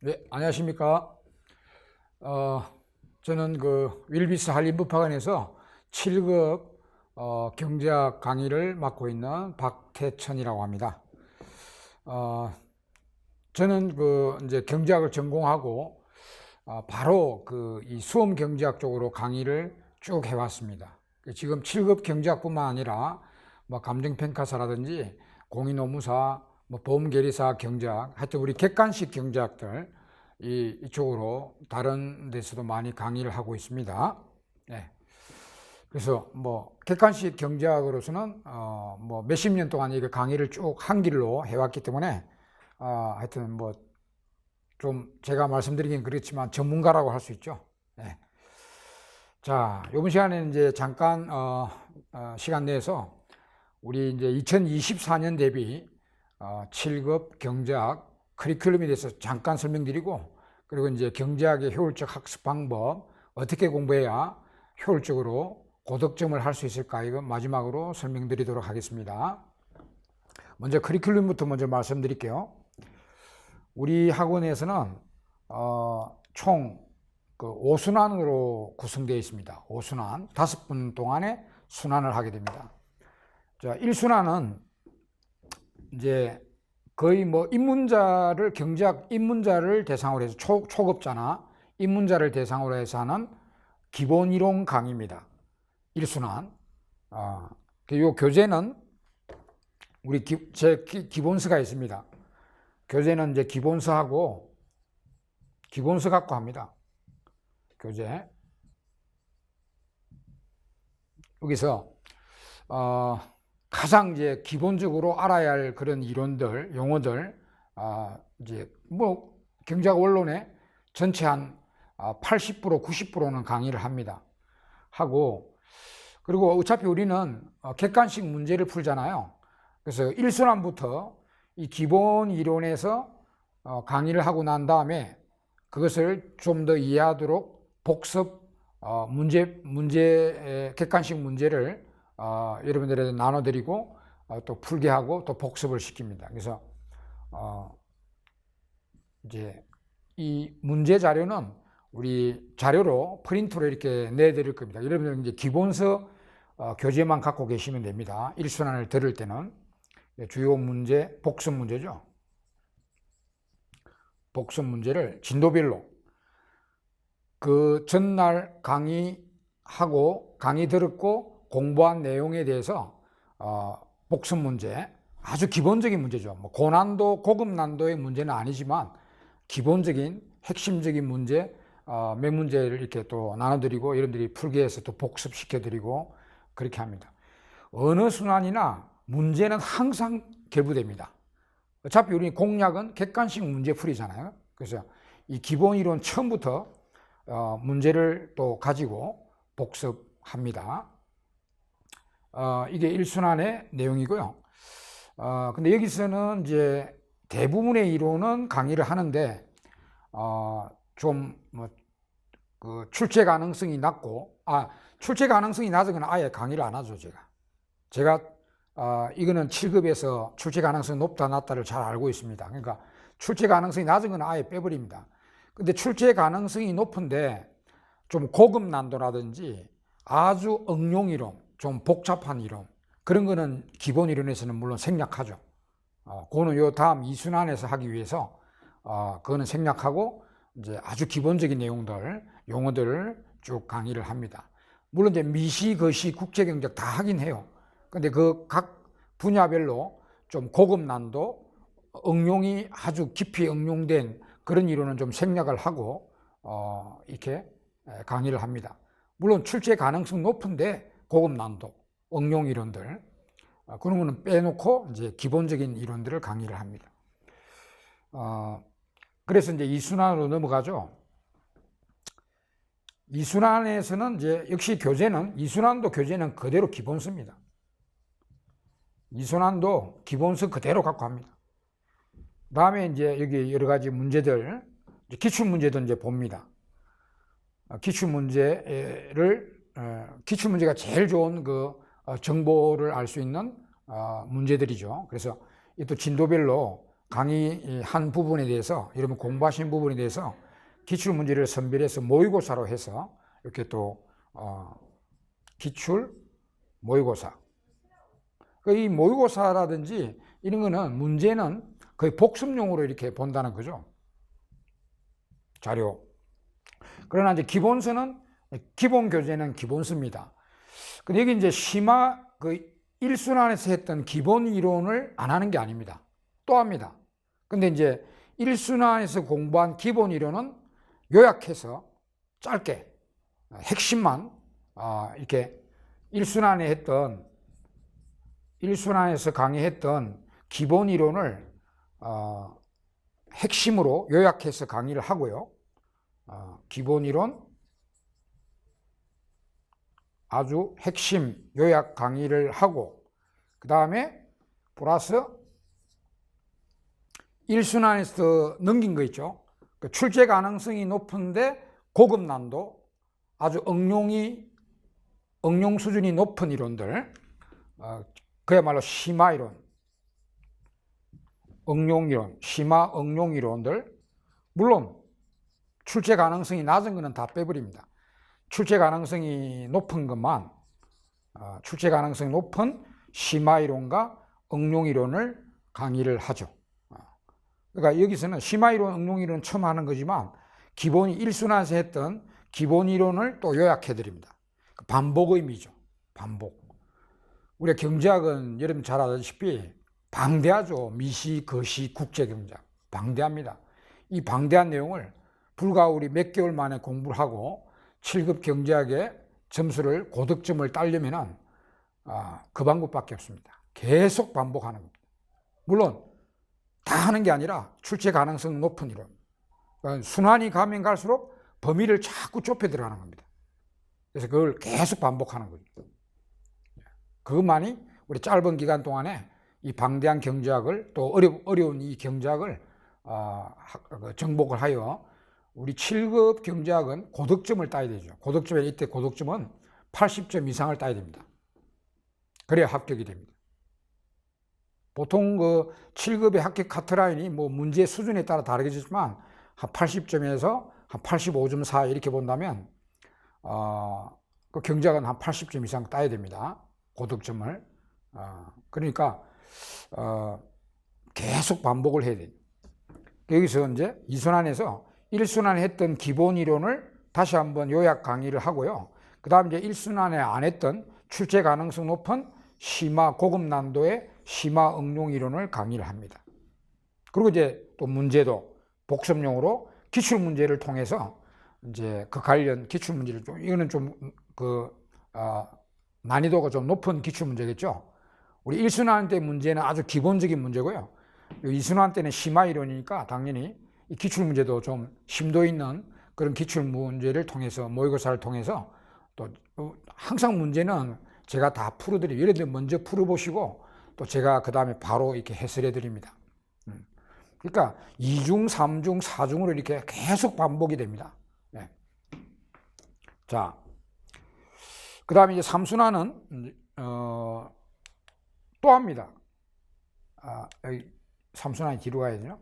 네, 안녕하십니까. 어, 저는 그 윌비스 한림부파관에서 7급 어, 경제학 강의를 맡고 있는 박태천이라고 합니다. 어, 저는 그 이제 경제학을 전공하고 어, 바로 그 이 수험 경제학 쪽으로 강의를 쭉 해왔습니다. 지금 7급 경제학뿐만 아니라 뭐 감정평가사라든지 공인노무사, 뭐 보험계리사 경제학, 하여튼 우리 객관식 경제학들 이, 이쪽으로 다른 데서도 많이 강의를 하고 있습니다. 네. 그래서 뭐 객관식 경제학으로서는 어, 뭐 몇십 년 동안 이거 강의를 쭉 한 길로 해왔기 때문에 어, 하여튼 뭐 좀 제가 말씀드리긴 그렇지만 전문가라고 할 수 있죠. 네. 자, 이번 시간에는 이제 잠깐 어, 어, 시간 내서 우리 이제 2024년 대비 어, 7급 경제학 커리큘럼에 대해서 잠깐 설명드리고 그리고 이제 경제학의 효율적 학습 방법 어떻게 공부해야 효율적으로 고득점을 할 수 있을까 이거 마지막으로 설명드리도록 하겠습니다. 먼저 커리큘럼부터 먼저 말씀드릴게요. 우리 학원에서는 어, 총 그 5순환으로 구성되어 있습니다. 5순환. 다섯 분 동안에 순환을 하게 됩니다. 자, 1순환은 이제 거의 뭐 입문자를 경제학 입문자를 대상으로 해서 초, 초급자나 입문자를 대상으로 해서 하는 기본 이론 강의입니다. 1순환. 어, 요 교재는 우리 기, 제 기, 기본서가 있습니다. 교재는 이제 기본서하고 기본서 갖고 합니다. 교재. 여기서 어, 가장 이제 기본적으로 알아야 할 그런 이론들, 용어들, 아, 이제 뭐 경제학 원론의 전체 한 80% 90%는 강의를 합니다. 하고 그리고 어차피 우리는 어, 객관식 문제를 풀잖아요. 그래서 1순환부터 이 기본 이론에서 어, 강의를 하고 난 다음에 그것을 좀 더 이해하도록 복습 어, 문제 문제 객관식 문제를 어, 여러분들에게 나눠드리고 어, 또 풀게 하고 또 복습을 시킵니다. 그래서 어, 이제 이 문제 자료는 우리 자료로 프린트로 이렇게 내드릴 겁니다. 여러분들 이제 기본서 어, 교재만 갖고 계시면 됩니다. 1순환을 들을 때는 주요 문제, 복습 문제죠. 복습 문제를 진도별로 그 전날 강의하고 강의 들었고 공부한 내용에 대해서 어, 복습 문제 아주 기본적인 문제죠. 뭐 고난도 고급 난도의 문제는 아니지만 기본적인 핵심적인 문제 어, 몇 문제를 이렇게 또 나눠드리고 여러분들이 풀게 해서 또 복습시켜드리고 그렇게 합니다. 어느 순환이나 문제는 항상 결부됩니다. 어차피 우리 공략은 객관식 문제 풀이잖아요. 그래서 이 기본 이론 처음부터 어, 문제를 또 가지고 복습합니다. 어, 이게 1순환의 내용이고요. 어, 근데 여기서는 이제 대부분의 이론은 강의를 하는데, 어, 좀, 뭐, 그 출제 가능성이 낮고, 아, 출제 가능성이 낮은 건 아예 강의를 안 하죠, 제가. 제가, 어, 이거는 7급에서 출제 가능성이 높다, 낮다를 잘 알고 있습니다. 그러니까 출제 가능성이 낮은 건 아예 빼버립니다. 근데 출제 가능성이 높은데, 좀 고급 난도라든지 아주 응용 이론, 좀 복잡한 이론 그런 거는 기본 이론에서는 물론 생략하죠. 어, 그거는 요 다음 이순환에서 하기 위해서 어, 그거는 생략하고 이제 아주 기본적인 내용들, 용어들을 쭉 강의를 합니다. 물론 이제 미시, 거시, 국제경제 다 하긴 해요. 근데 그 각 분야별로 좀 고급 난도, 응용이 아주 깊이 응용된 그런 이론은 좀 생략을 하고 어, 이렇게 강의를 합니다. 물론 출제 가능성 높은데 고급 난도, 응용 이론들 어, 그런 거는 빼놓고 이제 기본적인 이론들을 강의를 합니다. 어, 그래서 이제 이 순환으로 넘어가죠. 이 순환에서는 이제 역시 교재는 이 순환도 교재는 그대로 기본서입니다. 이 순환도 기본서 그대로 갖고 합니다. 다음에 이제 여기 여러 가지 문제들 기출 문제도 이제 봅니다. 어, 기출 문제를 어, 기출 문제가 제일 좋은 그 정보를 알 수 있는 문제들이죠. 그래서 또 진도별로 강의 한 부분에 대해서 여러분 공부하신 부분에 대해서 기출 문제를 선별해서 모의고사로 해서 이렇게 또 어, 기출 모의고사. 그이 모의고사라든지 이런 거는 문제는 거의 복습용으로 이렇게 본다는 거죠. 자료. 그러나 이제 기본서는 기본 교재는 기본서입니다. 근데 여기 이제 심화 그 일순환에서 했던 기본 이론을 안 하는 게 아닙니다. 또 합니다. 근데 이제 일순환에서 공부한 기본 이론은 요약해서 짧게 핵심만 아, 이렇게 일순환에 했던 일순환에서 강의했던 기본 이론을 어, 핵심으로 요약해서 강의를 하고요. 어, 기본 이론 아주 핵심 요약 강의를 하고 그 다음에 플러스 일순환에서 넘긴 거 있죠. 그 출제 가능성이 높은데 고급 난도 아주 응용이 응용 수준이 높은 이론들 어, 그야말로 심화 이론 응용 이론 심화 응용 이론들 물론 출제 가능성이 낮은 거는 다 빼버립니다. 출제 가능성이 높은 것만 어, 출제 가능성이 높은 심화 이론과 응용 이론을 강의를 하죠. 어, 그러니까 여기서는 심화 이론, 응용 이론 처음 하는 거지만 기본이 일순환에서 했던 기본 이론을 또 요약해 드립니다. 반복 의미죠. 반복. 우리가 경제학은 여러분 잘 아다시피 방대하죠. 미시, 거시, 국제경제학. 방대합니다. 이 방대한 내용을 불과 우리 몇 개월 만에 공부를 하고 7급 경제학의 점수를 고득점을 따려면은 아, 그 방법밖에 없습니다. 계속 반복하는 겁니다. 물론 다 하는 게 아니라 출제 가능성 높은 이론. 그러니까 순환이 가면 갈수록 범위를 자꾸 좁혀 들어가는 겁니다. 그래서 그걸 계속 반복하는 거죠. 그것만이 우리 짧은 기간 동안에 이 방대한 경제학을 또 어려, 어려운 이 경제학을 어, 정복을 하여 우리 7급 경제학은 고득점을 따야 되죠. 고득점에 이때 고득점은 80점 이상을 따야 됩니다. 그래야 합격이 됩니다. 보통 그 7급의 합격 카트라인이 뭐 문제 수준에 따라 다르겠지만 한 80점에서 한 85점 사 이렇게 본다면 어, 그 경제학은 한 80점 이상 따야 됩니다. 고득점을. 어, 그러니까 어, 계속 반복을 해야 돼요. 여기서 이제 이순환에서 1순환 했던 기본 이론을 다시 한번 요약 강의를 하고요. 그 다음 이제 1순환에 안 했던 출제 가능성 높은 심화 고급 난도의 심화 응용 이론을 강의를 합니다. 그리고 이제 또 문제도 복습용으로 기출 문제를 통해서 이제 그 관련 기출 문제를 좀 이거는 좀그 어, 난이도가 좀 높은 기출 문제겠죠. 우리 1순환 때 문제는 아주 기본적인 문제고요. 2순환 때는 심화 이론이니까 당연히 이 기출 문제도 좀 심도 있는 그런 기출 문제를 통해서 모의고사를 통해서 또 어, 항상 문제는 제가 다 풀어드리고 예를 들어 먼저 풀어보시고 또 제가 그 다음에 바로 이렇게 해설해 드립니다. 음. 그러니까 2중, 3중, 4중으로 이렇게 계속 반복이 됩니다. 네. 자, 그 다음에 이제 삼순환은 어, 또 합니다. 아, 삼순환이 뒤로 가야 되죠.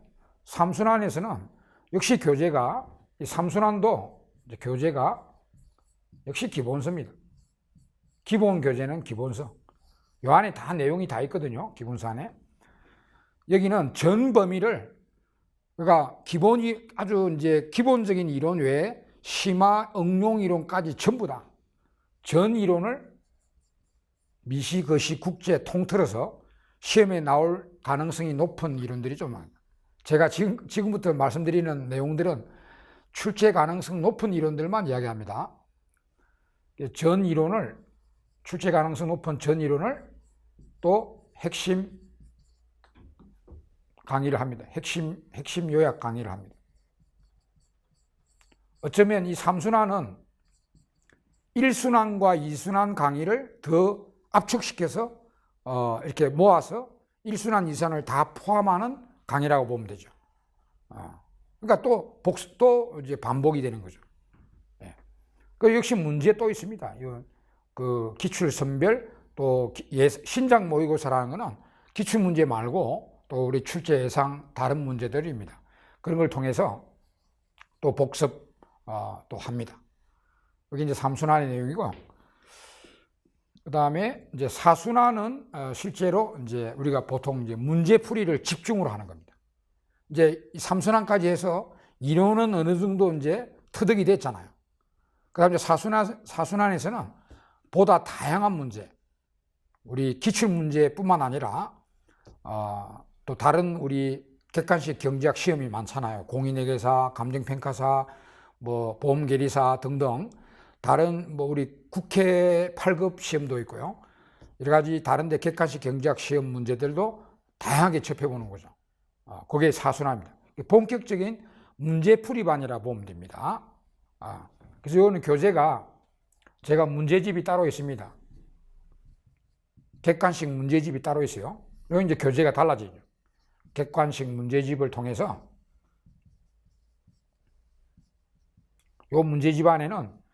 삼순환에서는 역시 교재가 이 삼순환도 교재가 역시 기본서입니다. 기본 교재는 기본서. 요 안에 다 내용이 다 있거든요. 기본서 안에. 여기는 전 범위를 그러니까 기본이 아주 이제 기본적인 이론 외에 심화 응용 이론까지 전부 다 전 이론을 미시, 거시, 국제 통틀어서 시험에 나올 가능성이 높은 이론들이 좀 많아요. 제가 지금, 지금부터 말씀드리는 내용들은 출제 가능성 높은 이론들만 이야기합니다. 전 이론을, 출제 가능성 높은 전 이론을 또 핵심 강의를 합니다. 핵심, 핵심 요약 강의를 합니다. 어쩌면 이 삼순환은 1순환과 2순환 강의를 더 압축시켜서 어, 이렇게 모아서 1순환, 2순환을 다 포함하는 강의라고 보면 되죠. 어. 그러니까 또 복수, 또 이제 반복이 되는 거죠. 예. 그 역시 문제 또 있습니다. 그 기출 선별 또 예, 신장 모의고사라는 거는 기출 문제 말고 또 우리 출제 예상 다른 문제들입니다. 그런 걸 통해서 또 복습 어, 또 합니다. 여기 이제 삼순환의 내용이고 그 다음에 이제 사순환은 어, 실제로 이제 우리가 보통 이제 문제 풀이를 집중으로 하는 겁니다. 이제 이 삼순환까지 해서 이론은 어느 정도 이제 터득이 됐잖아요. 그 다음에 사순환, 사순환에서는 보다 다양한 문제, 우리 기출 문제뿐만 아니라 어, 또 다른 우리 객관식 경제학 시험이 많잖아요. 공인회계사, 감정평가사, 뭐 보험계리사 등등 다른 뭐 우리 국회 8급 시험도 있고요. 여러 가지 다른데 객관식 경제학 시험 문제들도 다양하게 접해보는 거죠. 어, 그게 사순환입니다. 본격적인 문제풀이반이라 보면 됩니다. 아, 그래서 이거는 교재가 제가 문제집이 따로 있습니다. 객관식 문제집이 따로 있어요. 여기 이제 교재가 달라지죠. 객관식 문제집을 통해서 이 문제집 안에는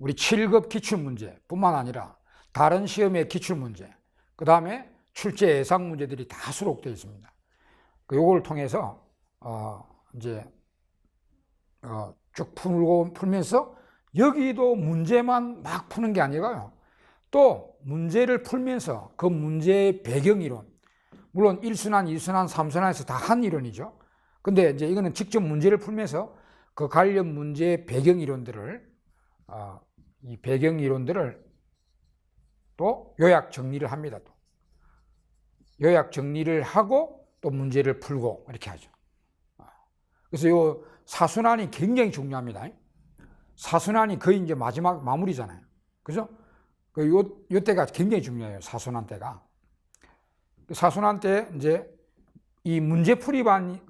우리 7급 기출문제 뿐만 아니라 다른 시험의 기출문제, 그 다음에 출제 예상 문제들이 다 수록되어 있습니다. 그 요걸 통해서 어 이제 어 쭉 풀고 풀면서 여기도 문제만 막 푸는 게 아니라요. 또 문제를 풀면서 그 문제의 배경 이론, 물론 1순환, 2순환, 3순환에서 다 한 이론이죠. 근데 이제 이거는 직접 문제를 풀면서 그 관련 문제의 배경 이론들을 어, 이 배경 이론들을 또 요약 정리를 합니다. 또 요약 정리를 하고 또 문제를 풀고 이렇게 하죠. 어. 그래서 요 사순환이 굉장히 중요합니다. 사순환이 거의 이제 마지막 마무리잖아요. 그죠? 그 요, 요 때가 굉장히 중요해요. 사순환 때가. 사순환 때 이제 이 문제 풀이반,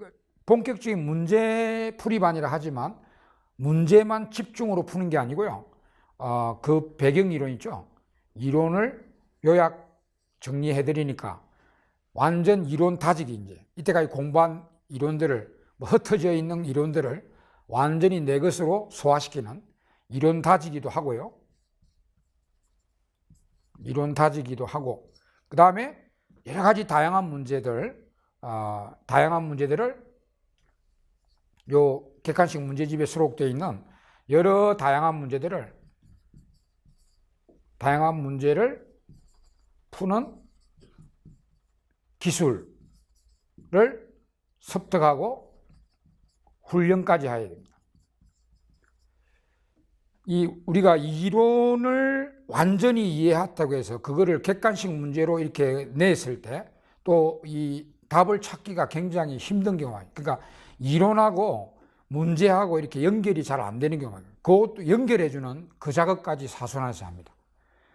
본격적인 문제 풀이반이라 하지만 문제만 집중으로 푸는 게 아니고요. 어, 그 배경 이론 있죠. 이론을 요약 정리해 드리니까 완전 이론 다지기 이제 이때까지 공부한 이론들을 뭐 흩어져 있는 이론들을 완전히 내 것으로 소화시키는 이론 다지기도 하고요. 이론 다지기도 하고 그 다음에 여러 가지 다양한 문제들 어, 다양한 문제들을 요 객관식 문제집에 수록되어 있는 여러 다양한 문제들을 다양한 문제를 푸는 기술을 습득하고 훈련까지 해야 됩니다. 이 우리가 이론을 완전히 이해했다고 해서 그거를 객관식 문제로 이렇게 냈을 때 또 이 답을 찾기가 굉장히 힘든 경우가 그러니까 이론하고 문제하고 이렇게 연결이 잘 안 되는 경우가 그것도 연결해주는 그 작업까지 사순환에서 합니다.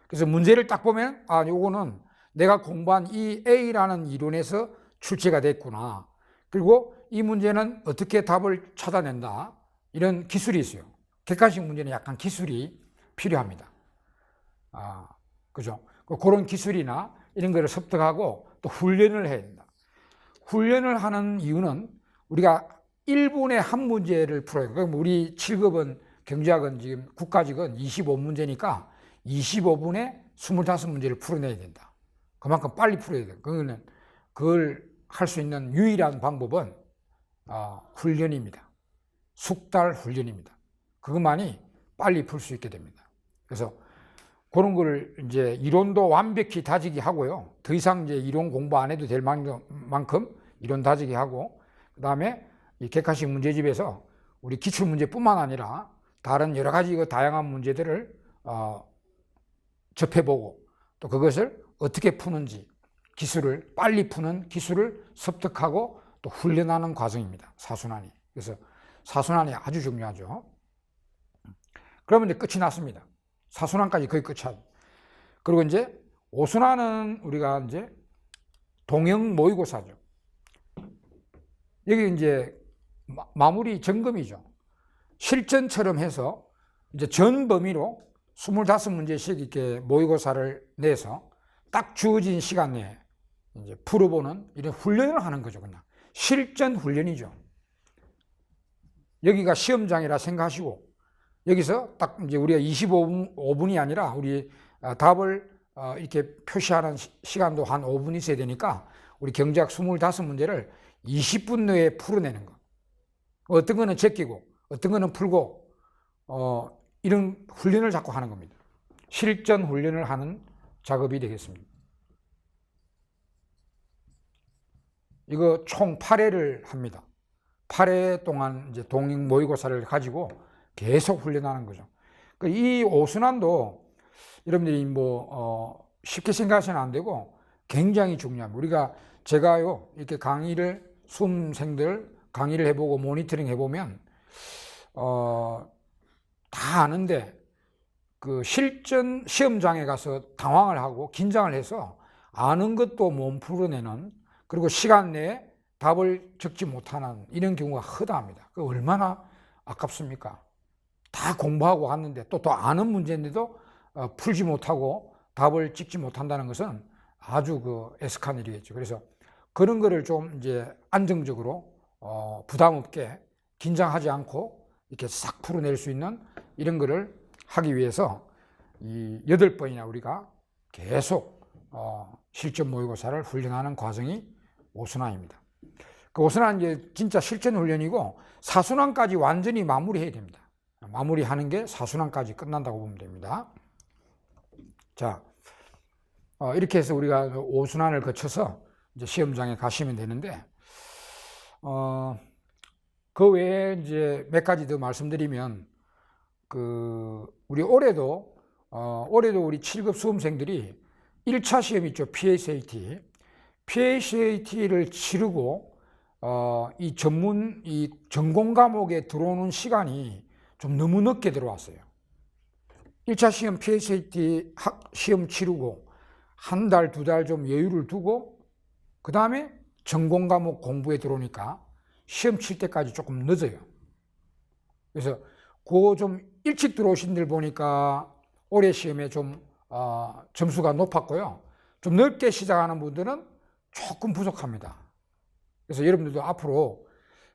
그래서 문제를 딱 보면 아 요거는 내가 공부한 이 A라는 이론에서 출제가 됐구나. 그리고 이 문제는 어떻게 답을 찾아낸다. 이런 기술이 있어요. 객관식 문제는 약간 기술이 필요합니다. 아, 그죠? 그런 기술이나 이런 거를 습득하고 또 훈련을 해야 된다. 훈련을 하는 이유는 우리가 1분에 한 문제를 풀어요. 그럼 우리 7급은 경제학은 지금 국가직은 25문제니까 25분에 25문제를 풀어내야 된다. 그만큼 빨리 풀어야 돼요. 그거는 그걸 할 수 있는 유일한 방법은 어, 훈련입니다. 숙달 훈련입니다. 그것만이 빨리 풀 수 있게 됩니다. 그래서 그런 거를 이제 이론도 완벽히 다지기 하고요. 더 이상 이제 이론 공부 안 해도 될 만큼 이론 다지기 하고, 그 다음에 이 객관식 문제집에서 우리 기출 문제뿐만 아니라 다른 여러 가지 그 다양한 문제들을 어, 접해보고 또 그것을 어떻게 푸는지 기술을 빨리 푸는 기술을 습득하고 또 훈련하는 과정입니다. 사순환이. 그래서 사순환이 아주 중요하죠. 그러면 이제 끝이 났습니다. 사순환까지 거의 끝이야. 그리고 이제 오순환은 우리가 이제 동형 모의고사죠. 여기 이제 마무리 점검이죠. 실전처럼 해서 이제 전 범위로 25문제씩 이렇게 모의고사를 내서 딱 주어진 시간 내에 이제 풀어보는 이런 훈련을 하는 거죠, 그냥. 실전 훈련이죠. 여기가 시험장이라 생각하시고, 여기서 딱 이제 우리가 25분, 5분이 아니라 우리 아, 답을 어, 이렇게 표시하는 시간도 한 5분 있어야 되니까 우리 경제학 25문제를 20분 내에 풀어내는 거. 어떤 거는 제끼고, 어떤 거는 풀고, 어, 이런 훈련을 자꾸 하는 겁니다. 실전 훈련을 하는 작업이 되겠습니다. 이거 총 8회를 합니다. 8회 동안 이제 동행 모의고사를 가지고 계속 훈련하는 거죠. 그이 오순환도 여러분들이 뭐, 어, 쉽게 생각하시면 안 되고 굉장히 중요합니다. 우리가 제가요, 이렇게 강의를, 수험생들 강의를 해보고 모니터링 해보면, 어, 다 아는데 그 실전 시험장에 가서 당황을 하고 긴장을 해서 아는 것도 못 풀어내는 그리고 시간 내에 답을 적지 못하는 이런 경우가 허다합니다. 그 얼마나 아깝습니까? 다 공부하고 갔는데 또 또 아는 문제인데도 어, 풀지 못하고 답을 찍지 못한다는 것은 아주 그 애석한 일이겠죠. 그래서 그런 거를 좀 이제 안정적으로 어, 부담 없게 긴장하지 않고 이렇게 싹 풀어낼 수 있는 이런 거를 하기 위해서 이 여덟 번이나 우리가 계속 어, 실전 모의고사를 훈련하는 과정이 오순환입니다. 그 오순환 이제 진짜 실전 훈련이고 사순환까지 완전히 마무리해야 됩니다. 마무리하는 게 사순환까지 끝난다고 보면 됩니다. 자, 어, 이렇게 해서 우리가 오순환을 거쳐서 이제 시험장에 가시면 되는데, 어, 그 외에 이제 몇 가지 더 말씀드리면, 그, 우리 올해도, 어, 올해도 우리 7급 수험생들이 1차 시험 있죠. PSAT. PSAT를 치르고, 어, 이 전문, 이 전공 과목에 들어오는 시간이 좀 너무 늦게 들어왔어요. 1차 시험 PSAT 학, 시험 치르고 한 달, 두 달 좀 여유를 두고 그 다음에 전공 과목 공부에 들어오니까 시험 칠 때까지 조금 늦어요. 그래서 그좀 일찍 들어오신 들 보니까 올해 시험에 좀 어, 점수가 높았고요. 좀 늦게 시작하는 분들은 조금 부족합니다. 그래서 여러분들도 앞으로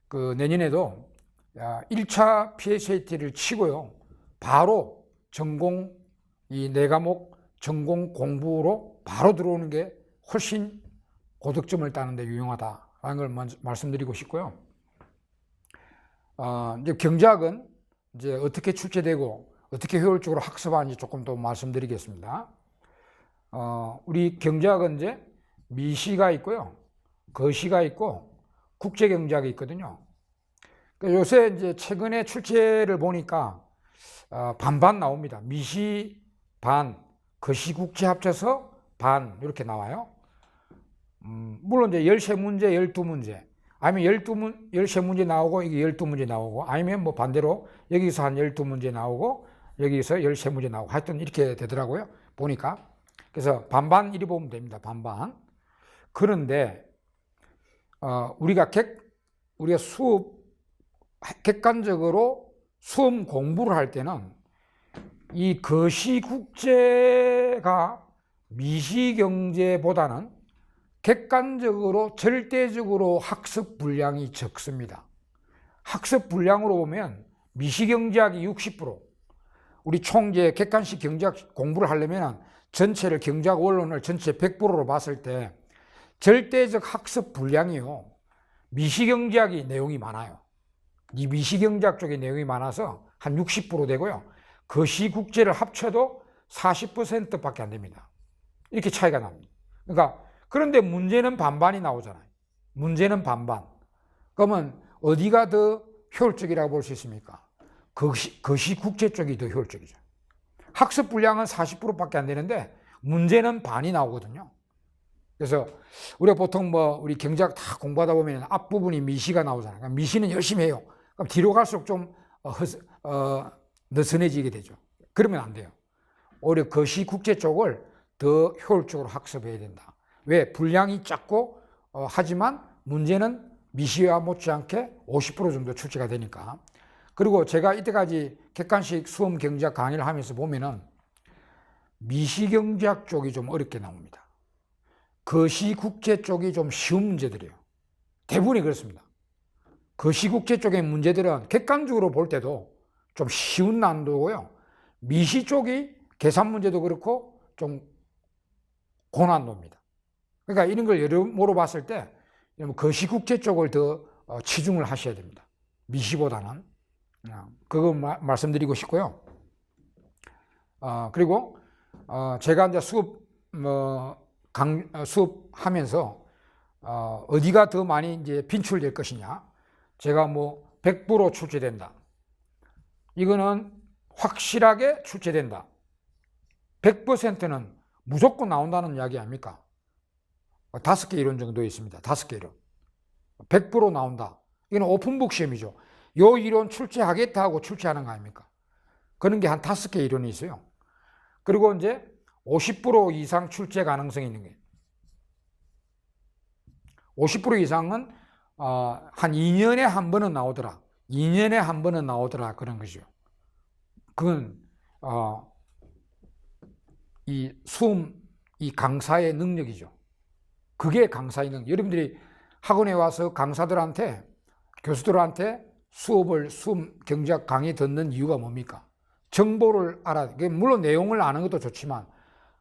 그 내년에도 1차 PSAT를 치고요. 바로 전공 이 네 과목 전공 공부로 바로 들어오는 게 훨씬 고득점을 따는데 유용하다라는 걸 말씀드리고 싶고요. 어, 이제 경제학은 이제 어떻게 출제되고 어떻게 효율적으로 학습하는지 조금 더 말씀드리겠습니다. 어, 우리 경제학은 이제 미시가 있고요, 거시가 있고 국제 경제학이 있거든요. 그 요새 이제 최근에 출제를 보니까 어, 반반 나옵니다. 미시 반, 거시 국제 합쳐서 반 이렇게 나와요. 음, 물론 이제 13문제, 12문제 아니면 12문, 13문제 나오고 이게 12문제 나오고 아니면 뭐 반대로 여기서 한 12문제 나오고 여기서 13문제 나오고 하여튼 이렇게 되더라고요. 보니까. 그래서 반반 이리 보면 됩니다. 반반. 그런데 어, 우리가 객 우리가 수업 객관적으로 수험 공부를 할 때는 이 거시 국제가 미시 경제보다는 객관적으로 절대적으로 학습 분량이 적습니다. 학습 분량으로 보면 미시경제학이 60%, 우리 총재 객관식 경제학 공부를 하려면 전체를 경제학 원론을 전체 100%로 봤을 때 절대적 학습 분량이요. 미시경제학이 내용이 많아요. 이 미시경제학 쪽에 내용이 많아서 한 60% 되고요. 거시국제를 합쳐도 40%밖에 안 됩니다. 이렇게 차이가 납니다. 그러니까 그런데 문제는 반반이 나오잖아요. 문제는 반반. 그러면 어디가 더 효율적이라고 볼 수 있습니까? 거시, 거시 국제 쪽이 더 효율적이죠. 학습 분량은 40%밖에 안 되는데 문제는 반이 나오거든요. 그래서 우리가 보통 뭐 우리 경제학 다 공부하다 보면 앞부분이 미시가 나오잖아요. 그러니까 미시는 열심히 해요. 그럼 뒤로 갈수록 좀 어, 어, 느슨해지게 되죠. 그러면 안 돼요. 오히려 거시 국제 쪽을 더 효율적으로 학습해야 된다. 왜? 분량이 작고 어, 하지만 문제는 미시와 못지않게 50% 정도 출제가 되니까. 그리고 제가 이때까지 객관식 수험 경제학 강의를 하면서 보면은 미시 경제학 쪽이 좀 어렵게 나옵니다. 거시 국제 쪽이 좀 쉬운 문제들이에요. 대부분이 그렇습니다. 거시 국제 쪽의 문제들은 객관적으로 볼 때도 좀 쉬운 난도고요. 미시 쪽이 계산 문제도 그렇고 좀 고난도입니다. 그러니까 이런 걸 여러모로 봤을 때 거시국제 쪽을 더 어, 치중을 하셔야 됩니다. 미시보다는 어, 그거 마- 말씀드리고 싶고요. 어, 그리고 어, 제가 이제 수업 뭐강 어, 수업하면서 어, 어디가 더 많이 이제 빈출될 것이냐? 제가 뭐 100% 출제된다. 이거는 확실하게 출제된다. 100%는 무조건 나온다는 이야기 아닙니까? 어, 다섯 개 이론 정도 있습니다. 다섯 개 이론. 100% 나온다. 이건 오픈북 시험이죠. 요 이론 출제하겠다 하고 출제하는 거 아닙니까? 그런 게 한 다섯 개 이론이 있어요. 그리고 이제 50% 이상 출제 가능성이 있는 거예요. 50% 이상은 어, 한 2년에 한 번은 나오더라. 2년에 한 번은 나오더라. 그런 거죠. 그건 어, 이 수험, 이 강사의 능력이죠. 그게 강사의 능력. 여러분들이 학원에 와서 강사들한테, 교수들한테 수업을, 수험 경제학 강의 듣는 이유가 뭡니까? 정보를 알아. 그게 물론 내용을 아는 것도 좋지만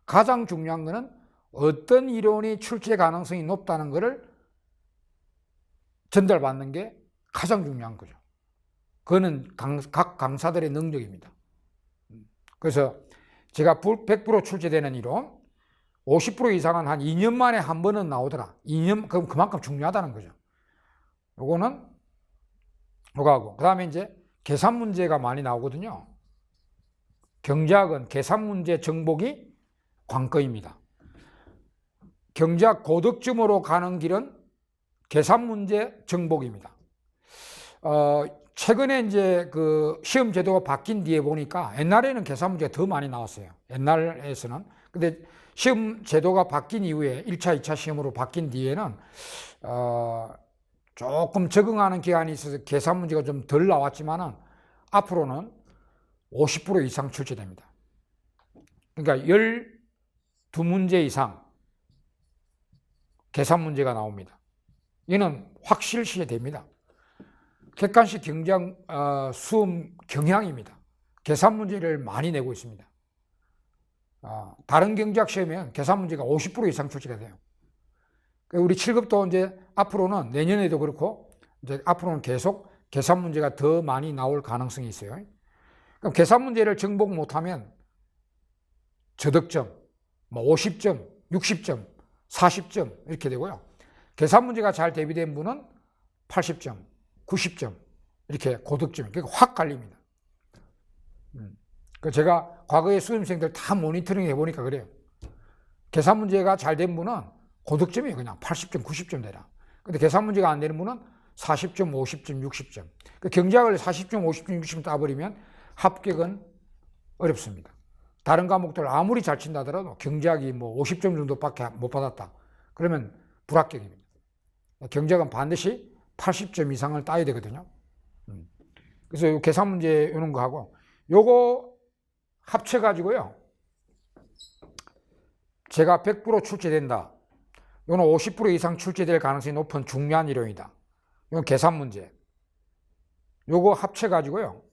가장 중요한 거는 어떤 이론이 출제 가능성이 높다는 것을 전달받는 게 가장 중요한 거죠. 그거는 강, 각 강사들의 능력입니다. 그래서 제가 100% 출제되는 이론 50% 이상은 한 2년 만에 한 번은 나오더라. 2년 그럼 그만큼 중요하다는 거죠. 요거는 요거하고 그 다음에 이제 계산 문제가 많이 나오거든요. 경제학은 계산 문제 정복이 관건입니다. 경제학 고득점으로 가는 길은 계산 문제 정복입니다. 어, 최근에 이제 그 시험 제도가 바뀐 뒤에 보니까 옛날에는 계산 문제가 더 많이 나왔어요. 옛날에서는. 근데 시험 제도가 바뀐 이후에 1차, 2차 시험으로 바뀐 뒤에는 어, 조금 적응하는 기간이 있어서 계산 문제가 좀 덜 나왔지만은 앞으로는 50% 이상 출제됩니다. 그러니까 12문제 이상 계산 문제가 나옵니다. 이는 확실시에 됩니다. 객관식 경장 어, 수험 경향입니다. 계산 문제를 많이 내고 있습니다. 어, 다른 경제학 시험에는 계산 문제가 50% 이상 출제가 돼요. 그러니까 우리 7급도 이제 앞으로는 내년에도 그렇고 이제 앞으로는 계속 계산 문제가 더 많이 나올 가능성이 있어요. 그럼 계산 문제를 정복 못하면 저득점, 뭐 50점, 60점, 40점 이렇게 되고요. 계산 문제가 잘 대비된 분은 80점, 90점 이렇게 고득점 그러니까 확 갈립니다. 음. 그 제가 과거에 수험생들 다 모니터링 해보니까 그래요. 계산 문제가 잘 된 분은 고득점이 그냥 80점, 90점 되라. 근데 계산 문제가 안 되는 분은 40점, 50점, 60점. 그 경제학을 40점, 50점, 60점 따버리면 합격은 어렵습니다. 다른 과목들 아무리 잘 친다 하더라도 경제학이 뭐 50점 정도밖에 못 받았다. 그러면 불합격입니다. 경제학은 반드시 80점 이상을 따야 되거든요. 음. 그래서 요 계산 문제 이런 거 하고 요거 합쳐 가지고요. 제가 100% 출제된다. 이거는 50% 이상 출제될 가능성이 높은 중요한 이론이다. 이건 계산 문제. 요거 합쳐 가지고요.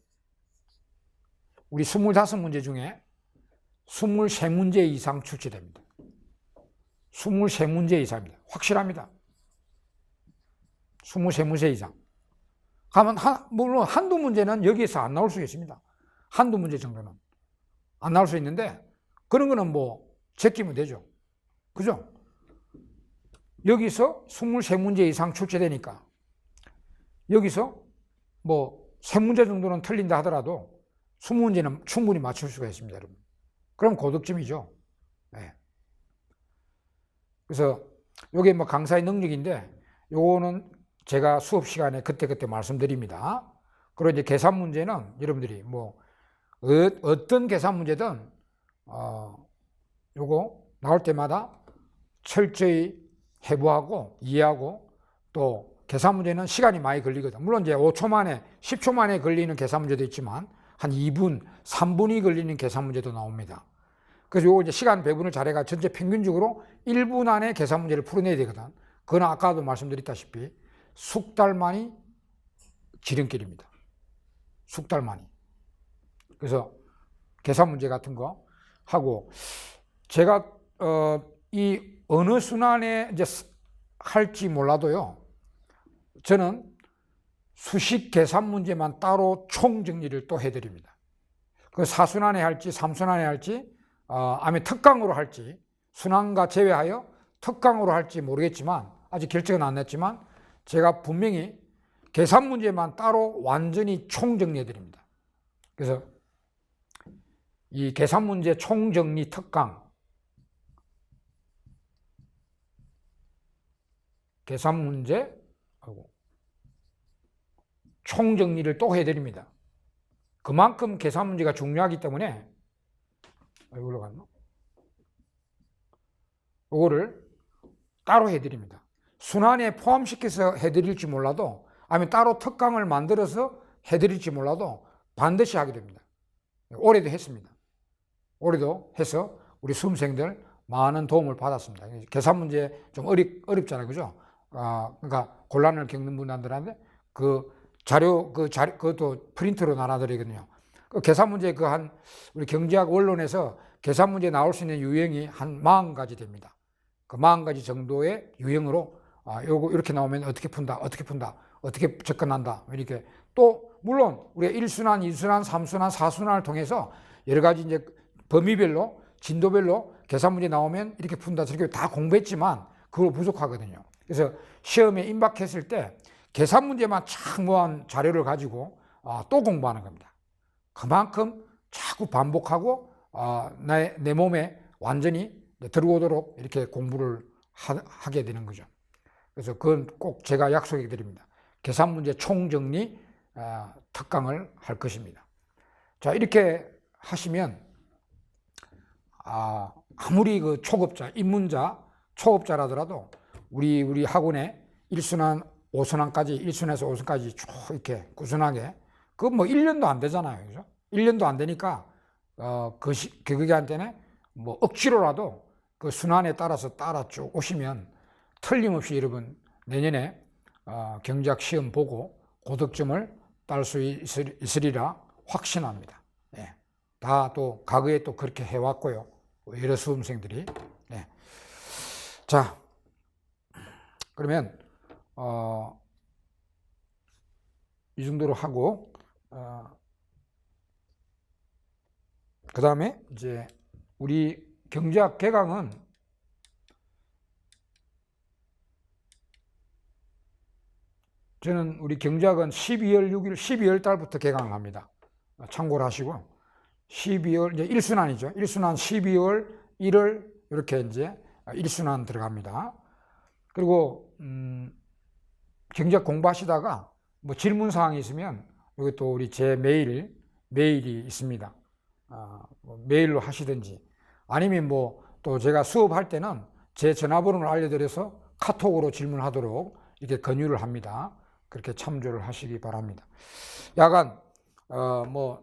우리 25문제 중에 23문제 이상 출제됩니다. 23문제 이상입니다. 확실합니다. 23문제 이상. 가면 한, 물론 한두 문제는 여기에서 안 나올 수 있습니다. 한두 문제 정도는. 안 나올 수 있는데, 그런 거는 뭐, 제끼면 되죠. 그죠? 여기서 23문제 이상 출제되니까, 여기서 뭐, 3문제 정도는 틀린다 하더라도, 20문제는 충분히 맞출 수가 있습니다, 여러분. 그럼 고득점이죠. 네. 그래서, 요게 뭐 강사의 능력인데, 요거는 제가 수업 시간에 그때그때 말씀드립니다. 그리고 이제 계산 문제는 여러분들이 뭐 어, 떤 계산 문제든 어 요거 나올 때마다 철저히 해부하고 이해하고 또 계산 문제는 시간이 많이 걸리거든. 물론 이제 5초 만에 10초 만에 걸리는 계산 문제도 있지만 한 2분, 3분이 걸리는 계산 문제도 나옵니다. 그래서 요거 이제 시간 배분을 잘해가 전체 평균적으로 1분 안에 계산 문제를 풀어내야 되거든. 그건 아까도 말씀드렸다시피 숙달만이 지름길입니다. 숙달만이. 그래서 계산 문제 같은 거 하고 제가 어, 이 어느 순환에 이제 쓰- 할지 몰라도요. 저는 수식 계산 문제만 따로 총 정리를 또 해드립니다. 그 사순환에 할지 삼순환에 할지 어, 아니면 특강으로 할지 순환과 제외하여 특강으로 할지 모르겠지만 아직 결정은 안 냈지만 제가 분명히 계산 문제만 따로 완전히 총 정리해 드립니다. 그래서 이 계산 문제 총 정리 특강 계산 문제 하고 총 정리를 또 해드립니다. 그만큼 계산 문제가 중요하기 때문에 아, 이걸로 갔나? 이거를 따로 해드립니다. 순환에 포함시켜서 해드릴지 몰라도 아니면 따로 특강을 만들어서 해드릴지 몰라도 반드시 하게 됩니다. 올해도 했습니다. 올해도 해서 우리 수험생들 많은 도움을 받았습니다. 계산 문제 좀 어렵, 어렵잖아요. 그죠? 아, 그러니까 곤란을 겪는 분들한테 그 자료, 그 자료, 그것도 프린트로 나눠드리거든요. 그 계산 문제 그 한, 우리 경제학 원론에서 계산 문제 나올 수 있는 유형이 한 40가지 됩니다. 그 40가지 정도의 유형으로 아, 요거 이렇게 나오면 어떻게 푼다, 어떻게 푼다, 어떻게 접근한다, 이렇게 또 물론 우리가 1순환, 2순환, 3순환, 4순환을 통해서 여러 가지 이제 범위별로 진도별로 계산 문제 나오면 이렇게 푼다, 저렇게 다 공부했지만 그걸 부족하거든요. 그래서 시험에 임박했을 때 계산 문제만 착 모은 자료를 가지고 아, 또 공부하는 겁니다. 그만큼 자꾸 반복하고 아, 내, 내 몸에 완전히 들어오도록 이렇게 공부를 하, 게 되는 거죠. 그래서 그건 꼭 제가 약속해 드립니다. 계산 문제 총정리 아, 특강을 할 것입니다. 자, 이렇게 하시면 아, 아무리 그 초급자, 입문자, 초급자라더라도 우리 우리 학원에 1순환, 5순환까지 1순에서 5순까지 쭉 이렇게 꾸준하게 그 뭐 1년도 안 되잖아요. 그죠? 1년도 안 되니까 어, 그 시, 교육한테는 뭐 억지로라도 그 순환에 따라서 따라 쭉 오시면 틀림없이 여러분 내년에 어, 경제학 시험 보고 고득점을 딸 수 있으리라 확신합니다. 예. 다 또 과거에 또 그렇게 해왔고요. 여러 수험생들이. 예. 자, 그러면 어, 이 정도로 하고 어, 그 다음에 이제 우리 경제학 개강은 저는 우리 경제학은 12월 6일, 12월 달부터 개강을 합니다. 참고를 하시고 12월 이제 1순환이죠. 1순환 12월 1월 이렇게 이제 1순환 들어갑니다. 그리고 음, 경제학 공부하시다가 뭐 질문 사항이 있으면 여기 또 우리 제 메일 메일이 있습니다. 아, 뭐 메일로 하시든지 아니면 뭐 또 제가 수업할 때는 제 전화번호를 알려드려서 카톡으로 질문하도록 이렇게 권유를 합니다. 그렇게 참조를 하시기 바랍니다. 약간 어, 뭐 어,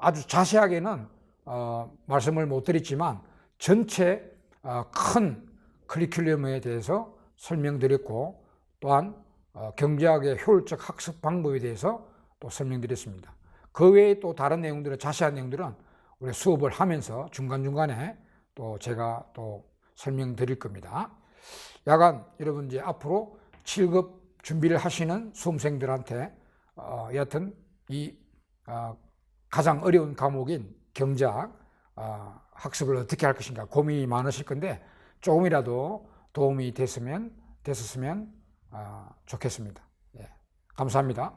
아주 자세하게는 어, 말씀을 못 드렸지만 전체 어, 큰 커리큘럼에 대해서 설명드렸고 또한 어, 경제학의 효율적 학습 방법에 대해서 또 설명드렸습니다. 그 외에 또 다른 내용들은 자세한 내용들은 우리 수업을 하면서 중간중간에 또 제가 또 설명드릴 겁니다. 야간 여러분 이제 앞으로 7급 준비를 하시는 수험생들한테 어, 여하튼 이 어, 가장 어려운 과목인 경제학 어, 학습을 어떻게 할 것인가 고민이 많으실 건데 조금이라도 도움이 됐으면 됐었으면 어, 좋겠습니다. 예, 감사합니다.